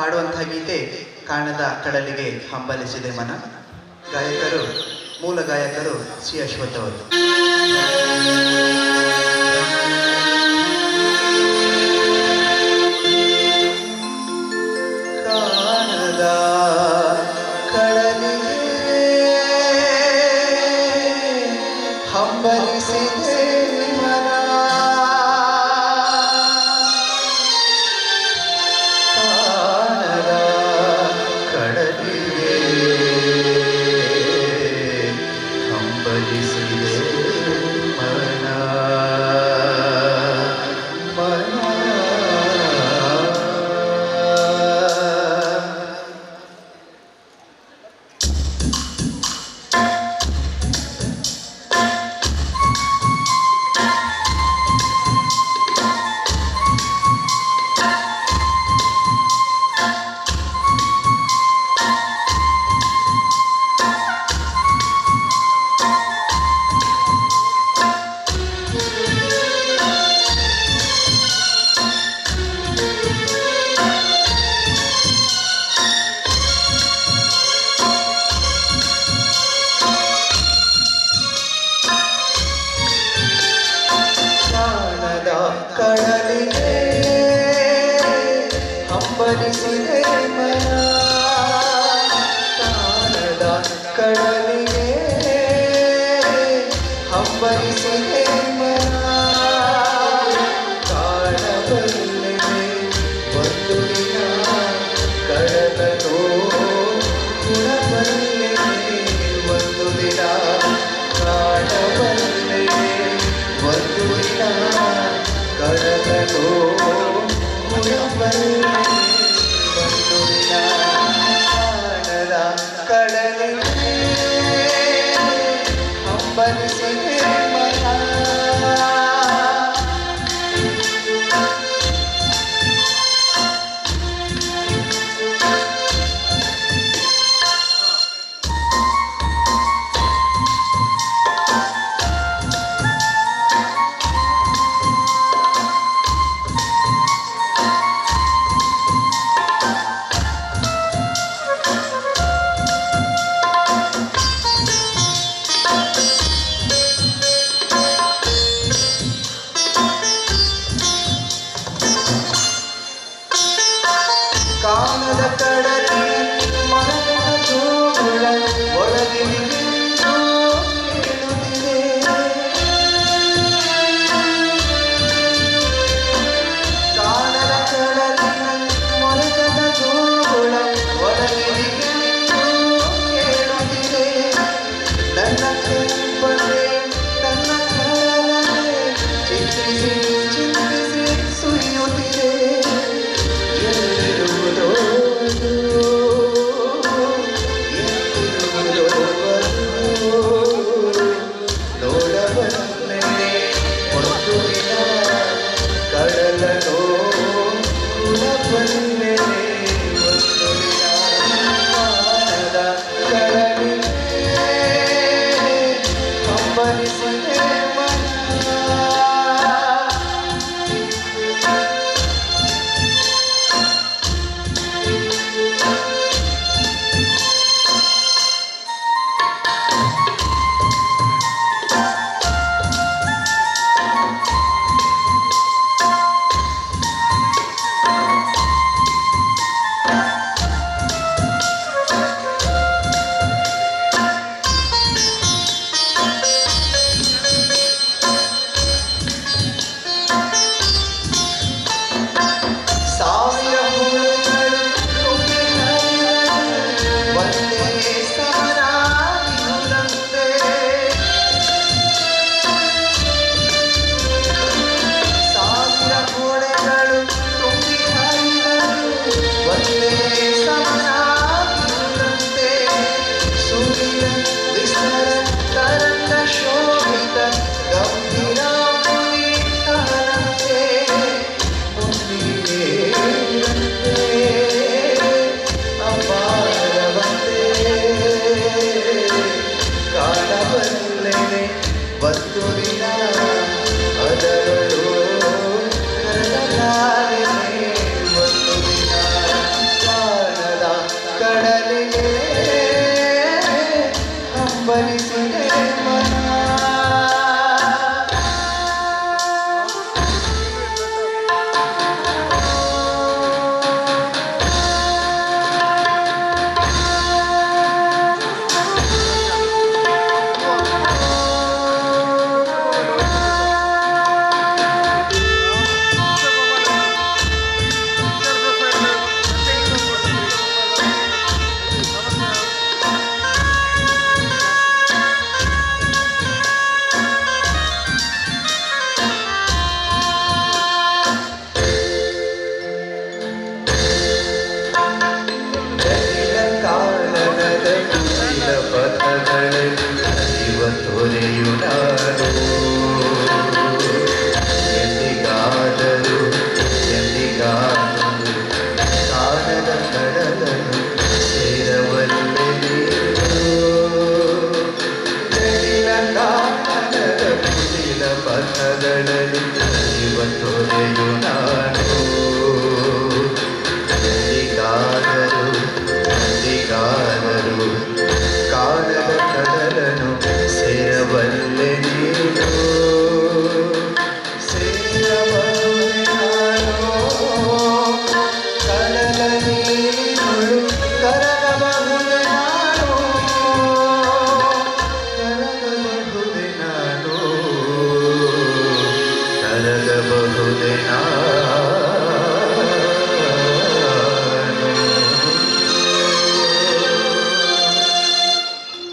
ಹಾಡುವಂತಹ ಗೀತೆ ಕಾಣದ ಕಡಲಿಗೆ ಹಂಬಲಿಸಿದೆ ಮನ. ಗಾಯಕರು ಮೂಲ ಗಾಯಕರು ಸಿ ಅಶ್ವಥ್ ಅವರು. பரிசிலை காணதான் கடலிலே அவ்வரிசிலை காணவில்லை. வந்துவினா கடலோ குணவில்லை வந்துவினா காணவில்லை வந்துவினா கடலோ உணவல்லை Yeah. Hallelujah.